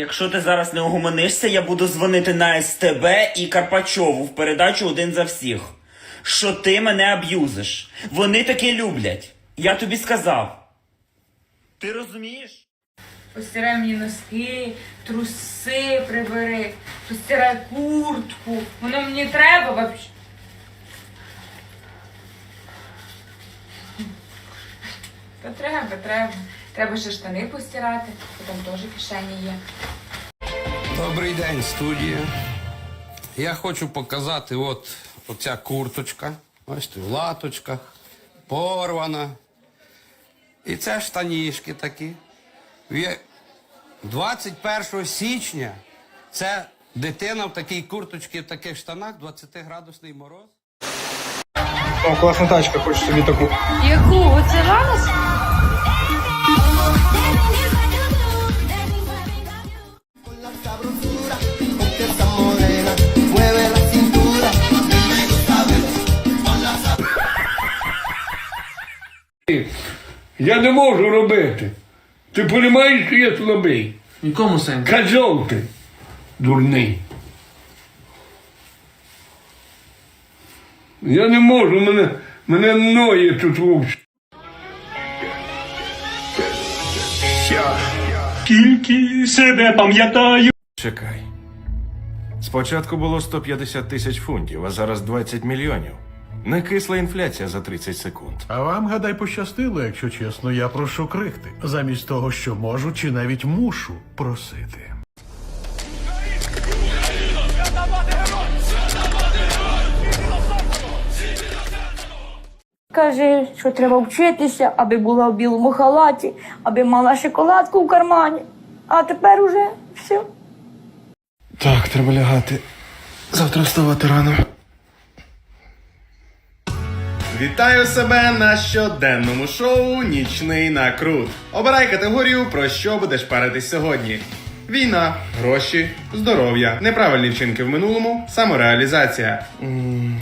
Якщо ти зараз не угомонишся, я буду дзвонити на СТБ і Карпачову в передачу один за всіх. Що ти мене аб'юзиш. Вони таке люблять. Я тобі сказав. Ти розумієш? Постирай мені носки, труси прибери, постирай куртку. Воно мені треба вообще. Та треба, треба. Треба ще штани постирати, бо там теж кишені є. Добрий день, студія. Я хочу показати от оця курточка. Бачите, в латочках, порвана. І це штанішки такі. 21 січня це дитина в такій курточці, в таких штанах, 20-градусний мороз. О, класна тачка, хочу собі таку. Яку? Оце вас? Я не можу робити. Ти розумієш, що я слабий? В якому сенсі? Козьол ти, дурний. Я не можу, мене, мене ноє тут вовсі. Тільки себе пам'ятаю. Чекай. Спочатку було 150 тисяч фунтів, а зараз 20 мільйонів. Не кисла інфляція за 30 секунд. А вам, гадай, пощастило, якщо чесно, я прошу крихти. Замість того, що можу чи навіть мушу просити. Каже, що треба вчитися, аби була в білому халаті, аби мала шоколадку в кармані. А тепер уже все. Так, треба лягати. Завтра вставати рано. Вітаю себе на щоденному шоу Нічний накрут. Обирай категорію, про що будеш паритись сьогодні. Війна, гроші, здоров'я, неправильні вчинки в минулому, самореалізація.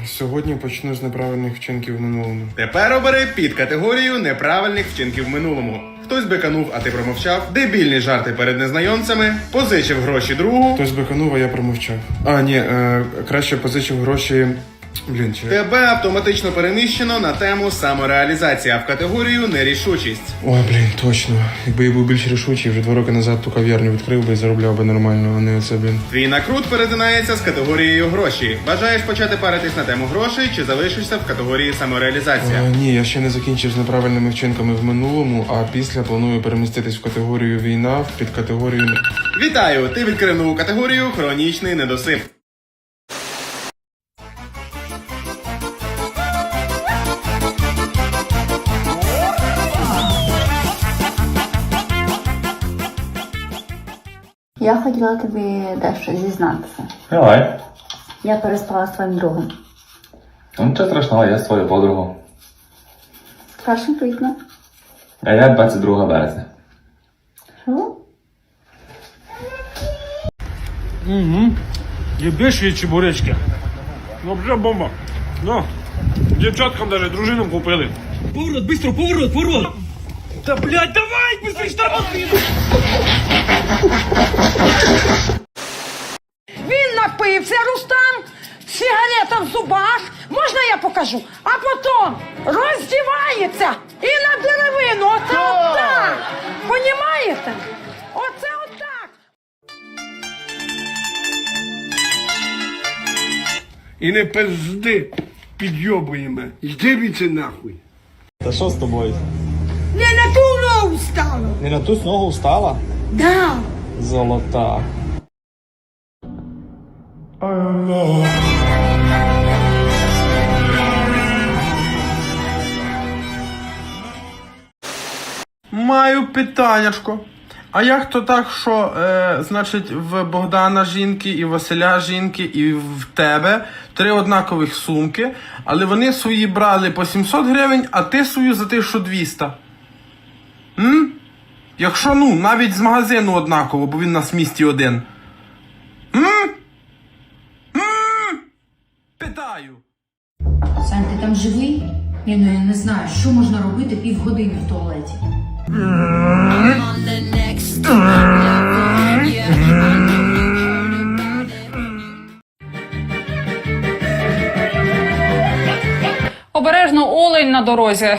Сьогодні почну з неправильних вчинків в минулому. Тепер обери під категорію неправильних вчинків в минулому. Хтось биканув, а ти промовчав, дебільні жарти перед незнайомцями, позичив гроші другу. Хтось биканув, а я промовчав. А, ні, е, краще позичив гроші. Блін, чи. Тебе автоматично переміщено на тему самореалізація в категорію нерішучість. О, блін, точно. Якби я був більш рішучий, вже два роки назад ту кав'ярню відкрив би і заробляв би нормально, а не оце, блін. Твій накрут перетинається з категорією гроші. Бажаєш почати паритись на тему грошей чи залишишся в категорії самореалізація? А, ні, я ще не закінчив з неправильними вчинками в минулому, а після планую переміститись в категорію війна, в підкатегорію. Вітаю! Ти відкрив нову категорію хронічний недосип. Я хотіла тобі дещо зізнатися. Давай. Я переспала з твоїм другом. Ну, нічого страшного, я з твоєю подругою. 1 квітня. А я 22 березня. Що? Угу. Єбеш є чебуречки. Ну, вже бомба. Ну, дівчаткам даже, дружинам купили. Поворот, быстро, поворот, поворот. Да, блядь, давай, быстрее тормози. Він напився, Рустам, сигарета в зубах. Можна я покажу? А потім роздівається і на деревину. Оце отак. Понімаєте? Оце отак. І не пизди, підйобуємо. Йди віце нахуй. Та що з тобою? Не на ту ногу стало. Не на ту ногу встала? Да. Золота. Маю питаннячко. А як то так, що, е, значить, в Богдана жінки, і Василя жінки, і в тебе три однакових сумки, але вони свої брали по 700 гривень, а ти свою за 1200? М? Якщо ну, навіть з магазину однаково, бо він у нас в місті один. М? М? Питаю. Сань, ти там живий? Ні, ну я не знаю, що можна робити півгодини в туалеті. Обережно олень на дорозі.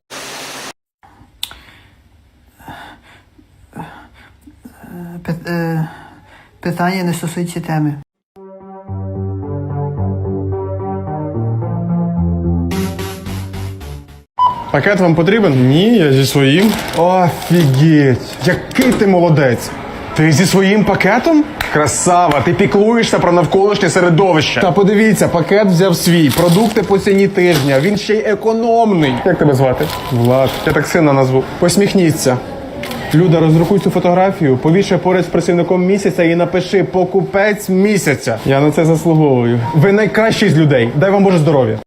Питання не стосується теми. Пакет вам потрібен? Ні, я зі своїм. Офігеть! Який ти молодець! Ти зі своїм пакетом? Красава, ти піклуєшся про навколишнє середовище. Та подивіться, пакет взяв свій, продукти по ціні тижня. Він ще й економний. Як тебе звати? Влад. Я так сина назву. Посміхніться. Люда, розрахуй цю фотографію, повіше поряд з працівником місяця і напиши покупець місяця. Я на це заслуговую. Ви найкращий з людей. Дай вам Боже здоров'я.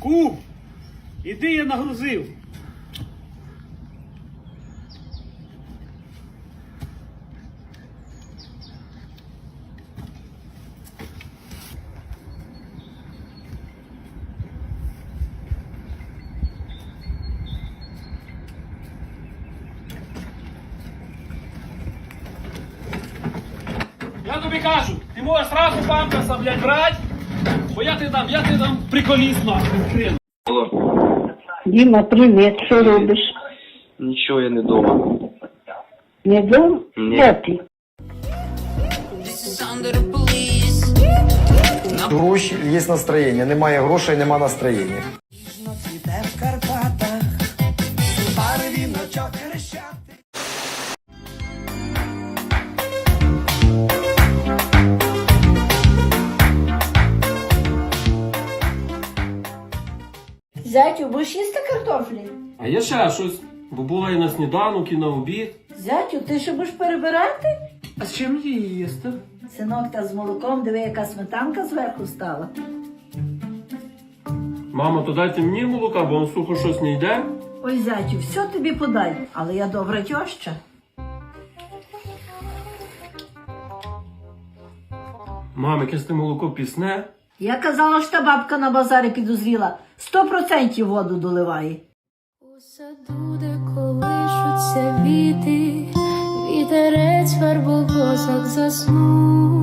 Кум, іди я нагрузив. Тобі кажу, ти можеш сразу памперса, блядь, брати, бо я ти дам, я ти дам приколіс нахуй. Діма, привіт, що робиш? Нічого, я не дома. Не вдома? Ні. Де ти? Гроші є настроєння. Немає грошей, нема настроєння. Зятю, будеш їсти картофлі? А є ще щось, бо була і на сніданок, і на обід. Зятю, ти ще будеш перебирати? А з чим її їсти? Синок, та з молоком, диви, яка сметанка зверху стала. Мамо, то дайте мені молока, бо он сухо щось не йде. Ой, зятю, все тобі подай, але я добра тьоща. Мам, якесь ти молоко пісне. Я казала, що та бабка на базарі підозріла. Сто процентів воду доливає. У саду, де колишуться віти, вітерець фарбовозок заснув.